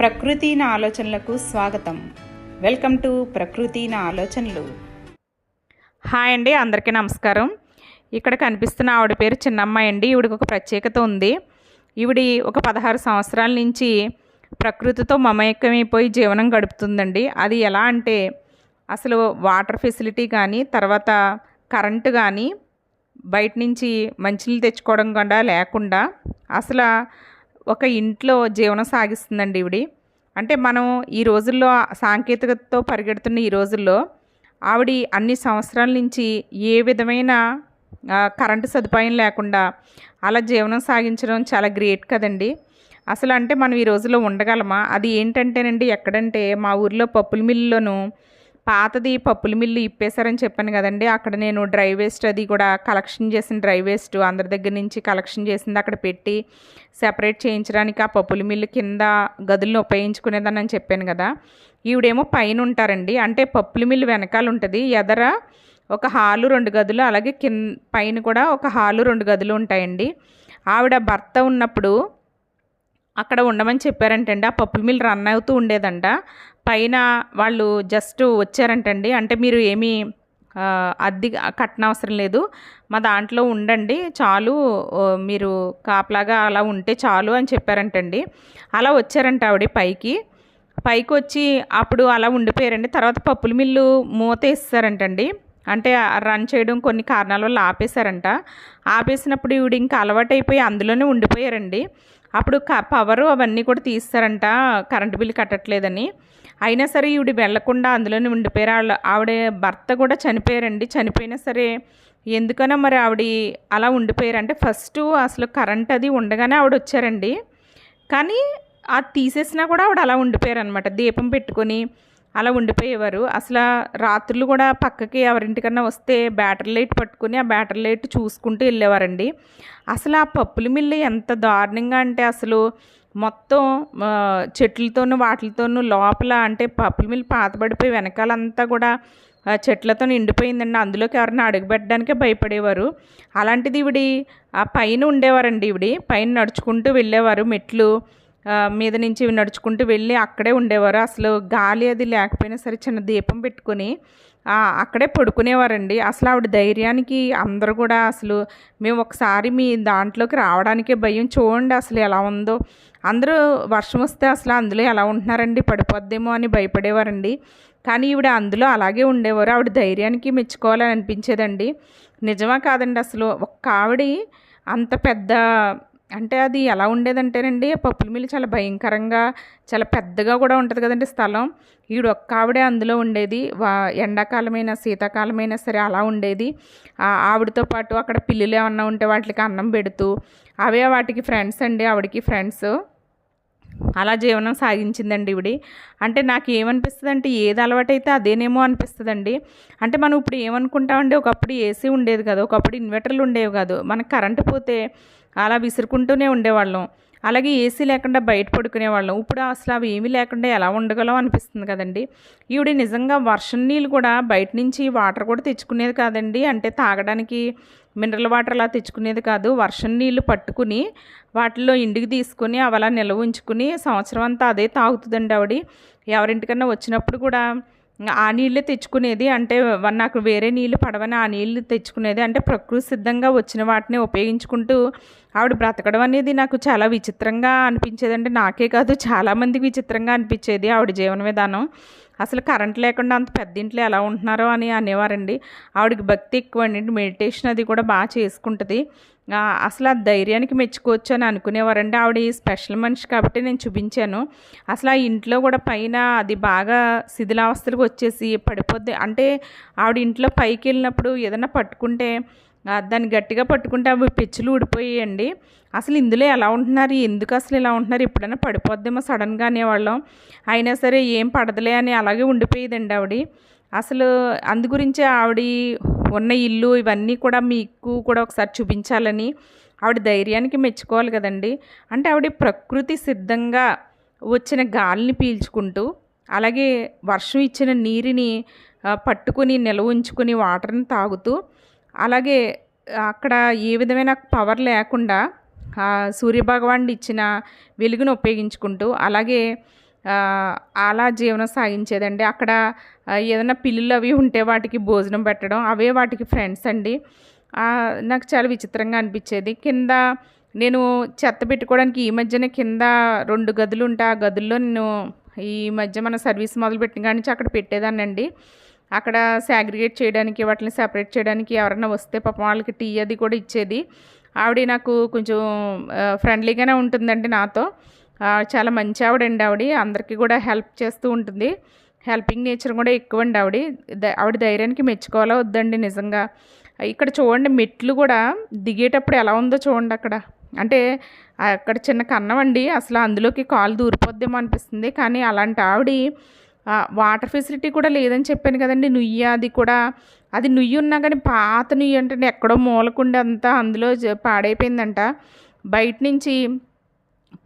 ప్రకృతి నా ఆలోచనలకు స్వాగతం. వెల్కమ్ టు ప్రకృతి నా ఆలోచనలు. హాయ్ అండి అందరికీ నమస్కారం. ఇక్కడ కనిపిస్తున్న ఆవిడ పేరు చిన్నమ్మాయి అండి. ఈవిడికి ఒక ప్రత్యేకత ఉంది. ఈవిడి ఒక పదహారు సంవత్సరాల నుంచి ప్రకృతితో మమేకమైపోయి జీవనం గడుపుతుందండి. అది ఎలా అంటే అసలు వాటర్ ఫెసిలిటీ కానీ తర్వాత కరెంటు కానీ బయట నుంచి మంచినీళ్ళు తెచ్చుకోవడం కూడా లేకుండా అసలు ఒక ఇంట్లో జీవనం సాగిస్తుందండి ఈవిడి. అంటే మనం ఈ రోజుల్లో సాంకేతికతతో పరిగెడుతున్న ఈ రోజుల్లో ఆవిడ అన్ని సంవత్సరాల నుంచి ఏ విధమైన కరెంటు సదుపాయం లేకుండా అలా జీవనం సాగించడం చాలా గ్రేట్ కదండి. అసలు అంటే మనం ఈ రోజుల్లో ఉండగలమా? అది ఏంటంటేనండి ఎక్కడంటే మా ఊర్లో పప్పుల మిల్లులోనూ పాతది పప్పుల మిల్లు ఇప్పేశారని చెప్పాను కదండి. అక్కడ నేను డ్రై వేస్ట్ అది కూడా కలెక్షన్ చేసిన డ్రై వేస్ట్ అందరి దగ్గర నుంచి కలెక్షన్ చేసింది అక్కడ పెట్టి సెపరేట్ చేయించడానికి ఆ పప్పుల మిల్లు కింద గదులను ఉపయోగించుకునేదని అని చెప్పాను కదా. ఈవిడేమో పైన ఉంటారండి. అంటే పప్పుల మిల్లు వెనకాల ఉంటుంది. ఎదర ఒక హాలు రెండు గదులు అలాగే కింద పైన కూడా ఒక హాలు రెండు గదులు ఉంటాయండి. ఆవిడ భర్త ఉన్నప్పుడు అక్కడ ఉండమని చెప్పారంటండి. ఆ పప్పుల మిల్ రన్ అవుతూ ఉండేదంట. పైన వాళ్ళు జస్ట్ వచ్చారంటండి. అంటే మీరు ఏమీ ఆ, అద్దె కట్టనవసరం లేదు. మా దాంట్లో ఉండండి. చాలు మీరు కాపలాగా అలా ఉంటే చాలు అని చెప్పారంటండి. అలా వచ్చారంట ఆవిడ పైకి. పైకి వచ్చి అప్పుడు అలా ఉండిపోయారండి. తర్వాత పప్పుల మిల్లు మూత వేస్తారంటండి అంటే రన్ చేయడం కొన్ని కారణాల వల్ల ఆపేశారంట. ఆపేసినప్పుడు ఈవిడ ఇంకా అలవాటైపోయి అందులోనే ఉండిపోయారండి. అప్పుడు క పవరు అవన్నీ కూడా తీస్తారంట కరెంటు బిల్లు కట్టట్లేదని. అయినా సరే ఈవిడ వెళ్ళకుండా అందులోనే ఉండిపోయారు. వాళ్ళ ఆవిడ భర్త కూడా చనిపోయారండి. చనిపోయినా సరే ఎందుకనో మరి ఆవిడ అలా ఉండిపోయారు అంటే ఫస్ట్ అసలు కరెంట్ అది ఉండగానే ఆవిడ వచ్చారండి. కానీ అది తీసేసినా కూడా ఆవిడ అలా ఉండిపోయారు అనమాట దీపం పెట్టుకొని అలా ఉండిపోయేవారు. అసలు రాత్రులు కూడా పక్కకి ఎవరింటికన్నా వస్తే బ్యాటరీ లైట్ పట్టుకుని ఆ బ్యాటరీ లైట్ చూసుకుంటూ వెళ్ళేవారండి. అసలు ఆ పప్పుల మిల్లు ఎంత దారుణంగా అంటే అసలు మొత్తం చెట్లతోనూ వాటితోనూ లోపల అంటే పప్పుల మిల్లు పాతబడిపోయి వెనకాలంతా కూడా చెట్లతో నిండిపోయిందండి. అందులోకి ఎవరైనా అడుగుపెట్టడానికే భయపడేవారు. అలాంటిది ఇవిడి ఆ పైన ఉండేవారండి ఇవిడి పైన నడుచుకుంటూ వెళ్ళేవారు మెట్లు. మీద నుంచి నడుచుకుంటూ వెళ్ళి అక్కడే ఉండేవారు. అసలు గాలి అది లేకపోయినా సరే చిన్న దీపం పెట్టుకొని అక్కడే పడుకునేవారండి. అసలు ఆవిడ ధైర్యానికి అందరూ కూడా అసలు మేము ఒకసారి మీ దాంట్లోకి రావడానికే భయం. చూడండి అసలు ఎలా ఉందో. అందరూ వర్షం వస్తే అసలు అందులో ఎలా ఉంటున్నారండి? పడిపోద్దేమో అని భయపడేవారండి. కానీ ఈవిడ అందులో అలాగే ఉండేవారు. ఆవిడ ధైర్యానికి మెచ్చుకోవాలని అనిపించేదండి. నిజమా కాదండి అసలు ఒక్క ఆవిడ అంత పెద్ద అంటే అది ఎలా ఉండేదంటేనండి పప్పుల మిల్లు చాలా భయంకరంగా చాలా పెద్దగా కూడా ఉంటుంది కదండి స్థలం. ఈవిడ ఒక్క ఆవిడే అందులో ఉండేది. వా ఎండాకాలమైనా శీతాకాలమైనా సరే అలా ఉండేది. ఆ ఆవిడతో పాటు అక్కడ పిల్లులు ఏమన్నా ఉంటే వాటికి అన్నం పెడుతూ అవే వాటికి ఫ్రెండ్స్ అండి ఆవిడకి ఫ్రెండ్స్. అలా జీవనం సాగించిందండి ఇవిడి అంటే నాకు ఏమనిపిస్తుంది అంటే ఏది అలవాటైతే అదేనేమో అనిపిస్తుందండి. అంటే మనం ఇప్పుడు ఏమనుకుంటామండి ఒకప్పుడు ఏసీ ఉండేది కదా ఒకప్పుడు ఇన్వర్టర్లు ఉండేవి కాదు. మనకు కరెంటు పోతే అలా విసురుకుంటూనే ఉండేవాళ్ళం. అలాగే ఏసీ లేకుండా బయట పడుకునేవాళ్ళం. ఇప్పుడు అసలు అవి ఏమీ లేకుండా ఎలా ఉండగలం అనిపిస్తుంది కదండి. ఈవిడ నిజంగా వర్షం నీళ్ళు కూడా బయట నుంచి వాటర్ కూడా తెచ్చుకునేది కాదండి. అంటే తాగడానికి మినరల్ వాటర్ అలా తెచ్చుకునేది కాదు. వర్షం నీళ్ళు పట్టుకుని వాటిలో ఇంటికి తీసుకుని అవి అలా నిల్వ ఉంచుకుని సంవత్సరం అంతా అదే తాగుతుందండి ఆవిడ. ఎవరింటికన్నా వచ్చినప్పుడు కూడా ఆ నీళ్ళే తెచ్చుకునేది. అంటే నాకు వేరే నీళ్ళు పడవని ఆ నీళ్ళు తెచ్చుకునేది. అంటే ప్రకృతి సిద్ధంగా వచ్చిన వాటిని ఉపయోగించుకుంటూ ఆవిడ బ్రతకడం అనేది నాకు చాలా విచిత్రంగా అనిపించేది. అంటే నాకే కాదు చాలామందికి విచిత్రంగా అనిపించేది ఆవిడ జీవన విధానం. అసలు కరెంట్ లేకుండా అంత పెద్ద ఇంట్లో ఎలా ఉంటున్నారో అని అనేవారండి. ఆవిడకి భక్తి ఎక్కువ అండి మెడిటేషన్ అది కూడా బాగా చేసుకుంటుంది. అసలు ఆ ధైర్యానికి మెచ్చుకోవచ్చు అని అనుకునేవారండి. ఆవిడ ఈ స్పెషల్ మనిషి కాబట్టి నేను చూపించాను. అసలు ఆ ఇంట్లో కూడా పైన అది బాగా శిథిలావస్థలకు వచ్చేసి పడిపోద్ది. అంటే ఆవిడ ఇంట్లో పైకి వెళ్ళినప్పుడు ఏదైనా పట్టుకుంటే దాన్ని గట్టిగా పట్టుకుంటే అవి పెచ్చులు ఊడిపోయాయండి. అసలు ఇందులో ఎలా ఉంటున్నారు? ఎందుకు అసలు ఇలా ఉంటున్నారు? ఎప్పుడైనా పడిపోద్దేమో సడన్గా అనేవాళ్ళం. అయినా సరే ఏం పడదులే అని అలాగే ఉండిపోయేదండి ఆవిడ. అసలు అందు గురించి ఆవిడ ఉన్న ఇల్లు ఇవన్నీ కూడా మీకు కూడా ఒకసారి చూపించాలని ఆవిడ ధైర్యానికి మెచ్చుకోవాలి కదండి. అంటే ఆవిడ ప్రకృతి సిద్ధంగా వచ్చిన గాలిని పీల్చుకుంటూ అలాగే వర్షం ఇచ్చిన నీరుని పట్టుకుని నిల్వ ఉంచుకుని వాటర్ని తాగుతూ అలాగే అక్కడ ఏ విధమైన పవర్ లేకుండా ఆ సూర్యభగవానుడు ఇచ్చిన వెలుగును ఉపయోగించుకుంటూ అలాగే అలా జీవనం సాగించేదండి. అక్కడ ఏదైనా పిల్లులు అవి ఉంటే వాటికి భోజనం పెట్టడం అవే వాటికి ఫ్రెండ్స్ అండి. నాకు చాలా విచిత్రంగా అనిపించేది. కింద నేను చెత్త పెట్టుకోవడానికి ఈ మధ్యనే కింద రెండు గదులు ఉంటే ఆ గదుల్లో నేను ఈ మధ్య మన సర్వీస్ మొదలుపెట్టిన కాడి నుంచి అక్కడ పెట్టేదానండి అక్కడ సాగ్రిగేట్ చేయడానికి వాటిని సెపరేట్ చేయడానికి ఎవరైనా వస్తే పాపం వాళ్ళకి టీ అది కూడా ఇచ్చేది. ఆవిడ నాకు కొంచెం ఫ్రెండ్లీగానే ఉంటుందండి నాతో. చాలా మంచి ఆవిడండి ఆవిడ. అందరికీ కూడా హెల్ప్ చేస్తూ ఉంటుంది. హెల్పింగ్ నేచర్ కూడా ఎక్కువ అండి ఆవిడ. ద- ఆవిడ ధైర్యానికి మెచ్చుకోవాలా వద్దండి నిజంగా. ఇక్కడ చూడండి మెట్లు కూడా దిగేటప్పుడు ఎలా ఉందో చూడండి అక్కడ. అంటే అక్కడ చిన్న కన్నం అండి. అసలు అందులోకి కాలు దూరిపోద్దేమో అనిపిస్తుంది. కానీ అలాంటి ఆవిడ వాటర్ ఫెసిలిటీ కూడా లేదని చెప్పాను కదండి. నుయ్యి అది కూడా. అది నుయ్యి ఉన్నా కానీ పాత నుయ్యి అంటే ఎక్కడో మూలకుండి అంతా అందులో జ- పాడైపోయిందంట. బయట నుంచి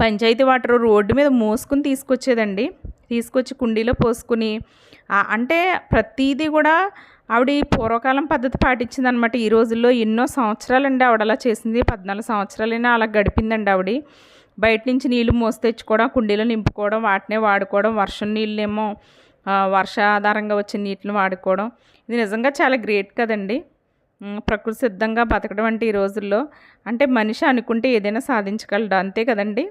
పంచాయతీ వాటర్ రోడ్డు మీద మోసుకుని తీసుకొచ్చేదండి. తీసుకొచ్చి కుండీలో పోసుకుని అంటే ప్రతిదీ కూడా ఆవిడ ఈ పూర్వకాలం పద్ధతి పాటించింది అనమాట ఈ రోజుల్లో ఎన్నో సంవత్సరాలండి ఆవిడ అలా చేసింది. పద్నాలుగు సంవత్సరాలైనా అలా గడిపిందండి ఆవిడ. బయట నుంచి నీళ్ళు మోసి తెచ్చుకోవడం కుండీలో నింపుకోవడం వాటినే వాడుకోవడం వర్షం నీళ్ళేమో వర్షాధారంగా వచ్చే నీటిని వాడుకోవడం. ఇది నిజంగా చాలా గ్రేట్ కదండి. ప్రకృతి సిద్ధంగా బతకడం అంటే ఈ రోజుల్లో. అంటే మనిషి అనుకుంటే ఏదైనా సాధించగలడు. అంతే కదండి.